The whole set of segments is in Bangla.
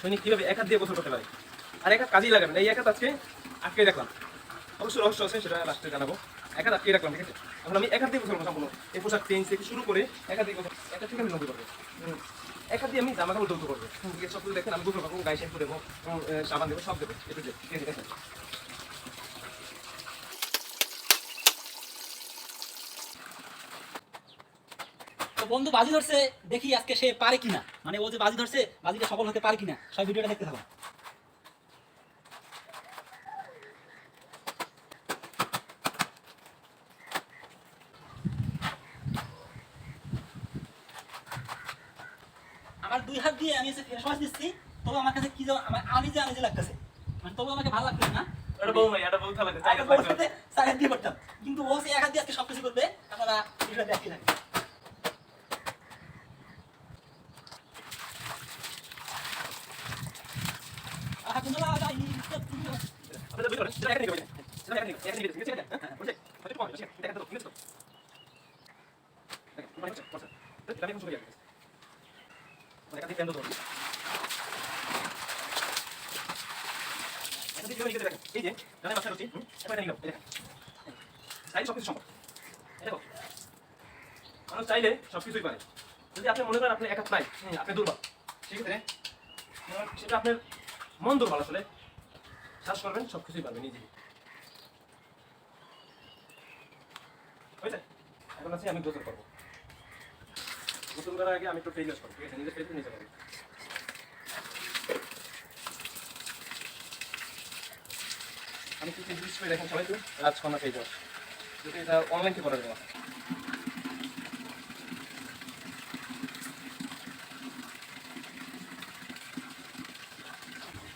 সৈনিক কীভাবে এক হাত দিয়ে গোসল করতে পারে? আর এক হাত কাজেই না। এই এক হাত আজকে আটকে রাখলাম। অবশ্যই রহস্য আছে, সেটা লাস্টে জানাব। এক হাত আটকে রাখলাম, ঠিক আছে? এখন আমি এক হাত দিয়ে গোসল করব সম্পূর্ণ। এই পোশাক চেঞ্জ থেকে শুরু করে এক হাত দিয়ে গোসল এক হাত থেকে আমি নদী করব এক হাত দিয়ে আমি জামা কাপড় ধৌত করব। সব দেখেন, আমি গোসল করব, গায়ে শ্যাম্পু দেবো সাবান দেবো, সব দেবো। একটু ঠিক আছে? বন্ধু বাজি ধরছে দেখি আজকে সে পারে কিনা। মানে ও যে বাজি ধরছে বাজিটা সফল হতে পারে কিনা সব ভিডিওটা দেখতে থাকো। আমার দুই হাত দিয়ে আমি ফেস ওয়াশ দিচ্ছি তবু আমার কাছে কি যেন আমার আমি যে আমি যে লাগতেছে। মানে তবু আমাকে ভালো লাগতেছে না। এটা বউ ভাই এটা বউ থাকলে আগে বউর সাথে হাত দিয়ে করতাম। কিন্তু ও সে এক হাত দিয়ে আজকে সবকিছু করবে আপনারা ভিডিওটা দেখতে আহা, কোনো না, যাইনি, সব তুমি আপনাদের বুঝতে পারেন সেটা এক নিতে পারেন সেটা এক নিতে এক নিতে ঠিক আছে হ্যাঁ বুঝছে হয়তো কম আছে এটা একটা ঠিক আছে তো দেখেন মানে হচ্ছে বসে এটা আমি শুরু করি মানে একটা ফ্যান ধরো এটা দিয়ে দেখেন এই যে জানেন মাথা রুচি এটা নিলাম দেখেন চাইলে সম্ভব মানুষ চাইলে সবকিছুই পারে যদি আপনি মনে করেন আপনি একা নাই আপনি দুর্বল সেক্ষেত্রে আহ, সেটা আপনার মন দুর্বল আসলে শ্বাস করবেন সব কিছুই পারবেন নিজে হয়েছে? এখন আছে, আমি গোসল করব। গোসল করার আগে আমি একটু ফেস করব, ঠিক আছে? নিজের ফেস নিজে আমি কি ফেস করে দেখেন সবাই তো? রাজকন্যা ফেস ওয়াশ যদি এটা অনলাইন থেকে করা যাবে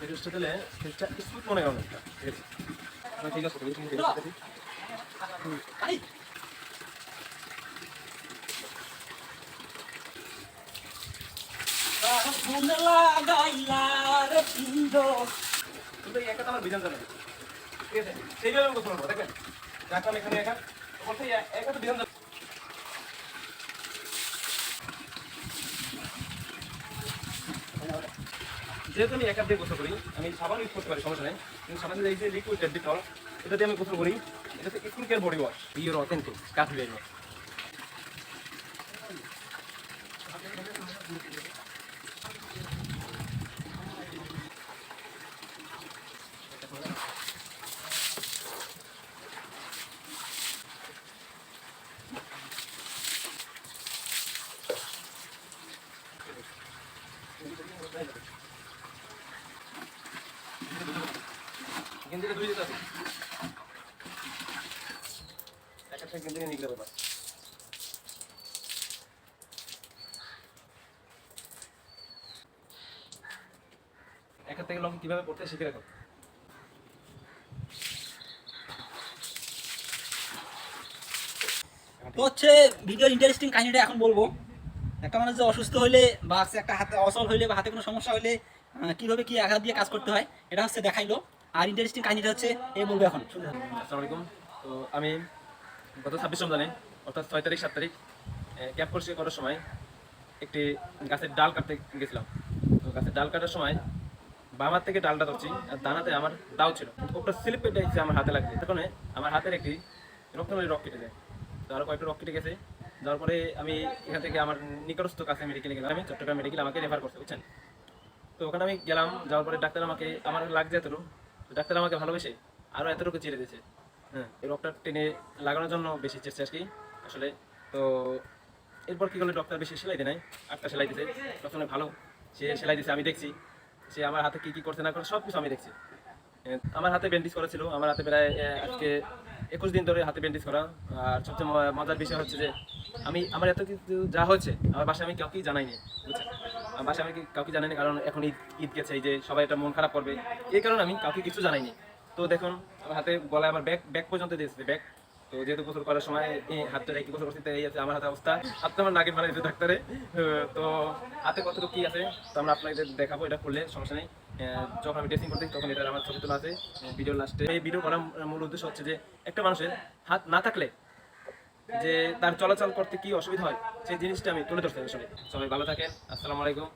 ওয়াশটা দিলে ফেসটা স্মুথ মনে হয় অনেকটা ঠিক আছে ঠিক আছে সেইভাবে দেখেন রাখলাম এখানে একা। বলতে এই একা তো বিধান যেহেতু আমি একা দিয়ে গোসল করি, আমি সাবান ইউজ করতে পারি, সমস্যা নেই। কিন্তু সাবানের এই যে লিকুইড ডেটল এটা দিয়ে আমি গোসল করি। এটা হচ্ছে skin care body wash pure authentic কাঠি বেরিয়ে গেঞ্জিটা পড়তে শিখে রাখো তো হচ্ছে ভিডিওর ইন্টারেস্টিং কাহিনীটা এখন বলব। একটা মানুষ যে অসুস্থ হইলে বা একটা হাতে অসল হইলে বা হাতে কোনো সমস্যা আহ, কীভাবে কি আঘাত দিয়ে কাজ করতে হয় এটা হচ্ছে দেখাইলো। আর ইন্টারেস্টিং কাহিনীটা হচ্ছে এই বলব এখন। আসসালামু আলাইকুম। তো আমি গত ছাব্বিশ রমজানে, অর্থাৎ ছয় তারিখ, সাত তারিখ ক্যাম্প পরিষ্কার করার সময় একটি গাছের ডাল কাটতে গেছিলাম। তো গাছের ডাল কাটার সময় বামার থেকে ডালটা ধরছি, আর দানাতে আমার দাও ছিল। ওটা স্লিপ এসে আমার হাতে লাগছে। তখন আমার হাতের একটি রক্তনালী রক কেটে যায়। তো আরও কয়েকটা রক কেটে গেছে। যাওয়ার পরে আমি এখান থেকে আমার নিকটস্থ কাছে মেডিকেলে গেলাম। আমি চট্টগ্রাম মেডিকেল আমাকে রেফার করছে, বুঝছেন? তো ওখানে আমি গেলাম, যাওয়ার পরে ডাক্তার আমাকে, আমার লাগছে এতটুকু। ডাক্তার আমাকে ভালোবেসে আরও এতটুকু চিড়ে দিয়েছে। হ্যাঁ। এই রকটা টেনে লাগানোর জন্য বেশি চেষ্টা আর কি আসলে। তো এরপর কি করলে ডক্টর বেশি সেলাই দেয় নাই আটটা সেলাই দিতে ডক্টর ভালো। সে সেলাই দিছে আমি দেখছি। সে আমার হাতে কি কি করছে না করে সব কিছু আমি দেখছি। আমার হাতে ব্যান্ডেজ করা ছিল। আমার হাতে প্রায় আজকে একুশ দিন ধরে হাতে ব্যান্ডেজ করা। আর সবচেয়ে মজার বিষয় হচ্ছে যে আমি আমার এত কিছু যা হচ্ছে আমার বাসায় আমি কাউকেই জানাইনি বুঝছেন? বাসায় কাউকে জানাইনি, কারণ এখন ঈদ ঈদ গেছে, এই যে সবাই একটা মন খারাপ করবে। এই কারণে আমি কাউকে কিছু জানাইনি। তো দেখুন হাতে গলায় আমার ব্যাগ ব্যাগ পর্যন্ত দিয়েছে, ব্যাগ। তো যেহেতু গোসল করার সময় হাতটা রেখে গোসল করতে এই আছে আমার হাতে অবস্থা। হাতটা আমার নাগিন বানাইছে ডাক্তারে। তো হাতে কতটুকু কি আছে, তো আমরা আপনাদের দেখাবো, এটা করলে সমস্যা নেই। যখন আমি ড্রেসিং করতে তখন এটা আমার ছবি তোলা আছে ভিডিও লাস্টে এই ভিডিও করার মূল উদ্দেশ্য হচ্ছে যে, একটা মানুষের হাত না থাকলে যে তার চলাচল করতে কি অসুবিধা হয়, সেই জিনিসটা আমি তুলে ধরতে আসলে। সবাই ভালো থাকেন, আসসালামু আলাইকুম।